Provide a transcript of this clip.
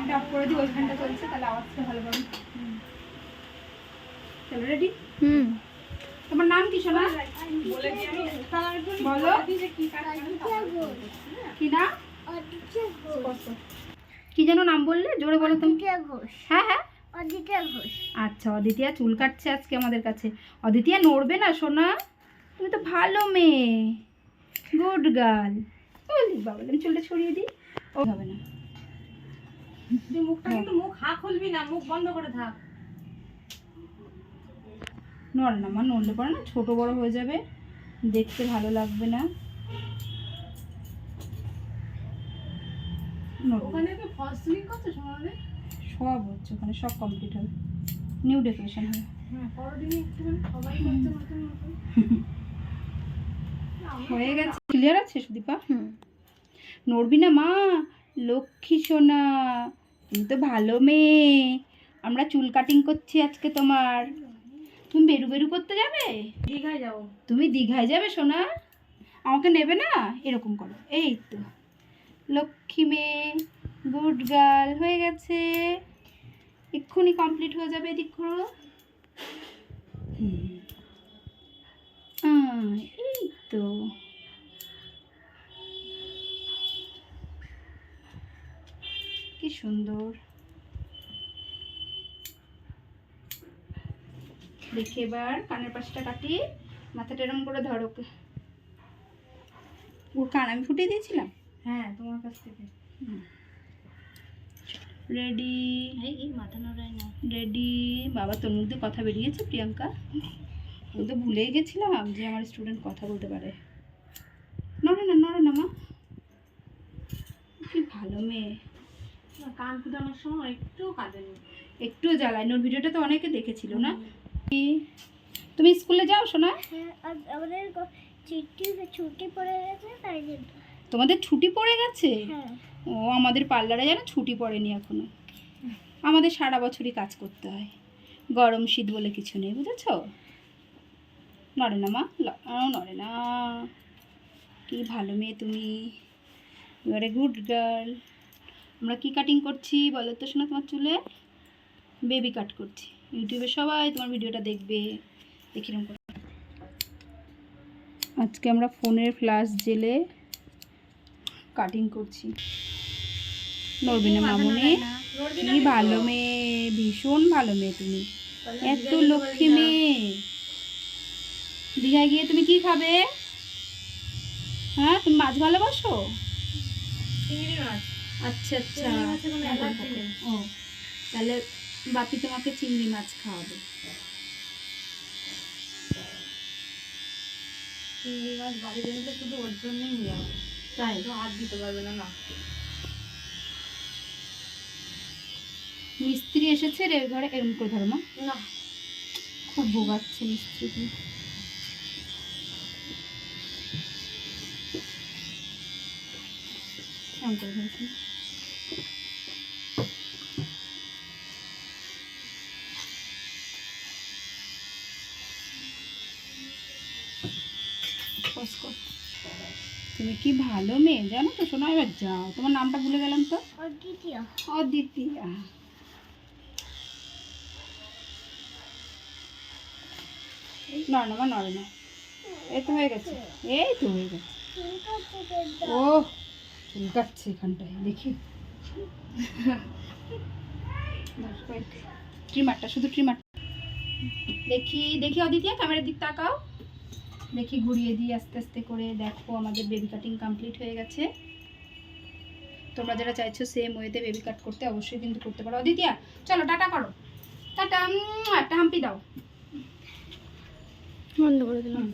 ফ্যানটা অফ করে দিই ওই ফ্যানটা চলছে তাহলে আওয়াজটা ভালো পাবে। চলো রেডি হুম। তোমার নাম কি সোনা? বলো কি না কি যেন নাম বললে? জোরে বলো তুমি ঘোষ। হ্যাঁ হ্যাঁ। অদিতা ঘোষ। আচ্ছা অদিতিয়া চুল কাটছে আজকে আমাদের কাছে। অদিতিয়া নড়বে না সোনা? তুমি তো ভালো মেয়ে। গুড গার্ল বলি বাবা আমি চুলটা ছড়িয়ে দিই। ও হবে না। তুই মুখটা কিন্তু মুখ হা খুলবি না মুখ বন্ধ করে থাক। নড় না মা নড়লে পরে না ছোট বড় হয়ে যাবে দেখতে ভালো লাগবে না। ওখানে তো ফলস সিলিং করছে সমানে সব হচ্ছে ওখানে সব কমপ্লিট হবে। নিউ ডেকোরেশন হবে। হ্যাঁ পরদিনই একটুখানি সবাই করছে নতুন নতুন হয়ে গেছে। ক্লিয়ার আছে সুদীপা? হুম। নড়বি না মা লক্ষ্মী সোনা। তুমি তো ভালো মেয়ে। আমরা চুল কাটিং করছি আজকে তোমার। তুমি বেরু বেরু করতে যাবে? দীঘায় যাব। তুমি দীঘায় যাবে সোনা? আমাকে নেবে না? এরকম করো। এই তো। লক্ষ্মী মেয়ে গুড গার্ল হয়ে গেছে। এক্ষুনি কমপ্লিট হয়ে যাবে এদিক করো হুম। এই তো। সুন্দর। দেখি এবার কানের পাশটা কাটি মাথাটা এরম করে ধরো ওকে। ওর কান আমি ফুটিয়ে দিয়েছিলাম? হ্যাঁ তোমার কাছ থেকে। রেডি মাথা নড়ায় না। রেডি বাবা তোর মধ্যে কথা বেরিয়েছে প্রিয়াঙ্কা? আমি তো ভুলেই গেছিলাম যে আমার স্টুডেন্ট কথা বলতে পারে। নড়ে না নড়ে না মা। কি ভালো মেয়ে। কান ফুটানোর সময় একটু কাঁদেনি একটু জ্বালায়। নোর ভিডিওটা তো অনেকে দেখেছিল না? তুমি স্কুলে যাও শোনা হ্যাঁ আমাদের চিঠি ছুটি পড়ে গেছে তাই তোমাদের ছুটি পড়ে গেছে? হ্যাঁ। ও আমাদের পার্লারে যেন ছুটি পড়েনি এখনও। আমাদের সারা বছরই কাজ করতে হয়। গরম শীত বলে কিছু নেই বুঝেছ? নড়ে না মা নড়ে না। কি ভালো মেয়ে তুমি। এবারে গুড গার্ল আমরা কি কাটিং করছি বলো তো শোনা তোমার চুলে বেবি কাট করছি। ইউটিউবে সবাই তোমার ভিডিওটা দেখবে দেখিরম করে। আজকে আমরা ফোনের ফ্ল্যাশ জেলে কাটিং করছি। নড়বি না মামুনি কি ভালো মেয়ে ভীষণ ভালো মেয়ে তুমি। এত লক্ষ্মী মেয়ে। দীঘায় গিয়ে তুমি কি খাবে? হ্যাঁ তুমি মাছ ভালোবাসো? চিংড়ি মাছ। আচ্ছা আচ্ছা। ও তাহলে বাপি তোমাকে চিংড়ি মাছ খাওয়াবে। চিংড়ি মাছ বাড়ি শুধু ওর জন্যই নিয়ে তাই? তো হাত দিতে পারবে না না। মিস্ত্রি এসেছে রে ঘরে এরম করে ধরো না। খুব ভোগাচ্ছে মিস্ত্রি করে বস কর। তুমি কি ভালো মেয়ে? জানো তো শোনো এবার যাও। তোমার নামটা ভুলে গেলাম তো? অদ্বিতীয়। এই তো হয়ে গেছে। এই তো হয়ে গেছে। ও চুলকাচ্ছে এখানটায় দেখি। ট্রিমারটা শুধু ট্রিমার দেখি দেখি অদিতিয়া ক্যামেরার দিক তাকাও। দেখি ঘুরিয়ে দিই আস্তে আস্তে করে দেখো আমাদের বেবি কাটিং কমপ্লিট হয়ে গেছে। তোমরা যারা চাইছো সেম ওয়েতে বেবি কাট করতে অবশ্যই কিন্তু করতে পারো। অদিতিয়া চলো টাটা করো। টাটা একটা হাম্পি দাও। বন্ধ করে দিলাম।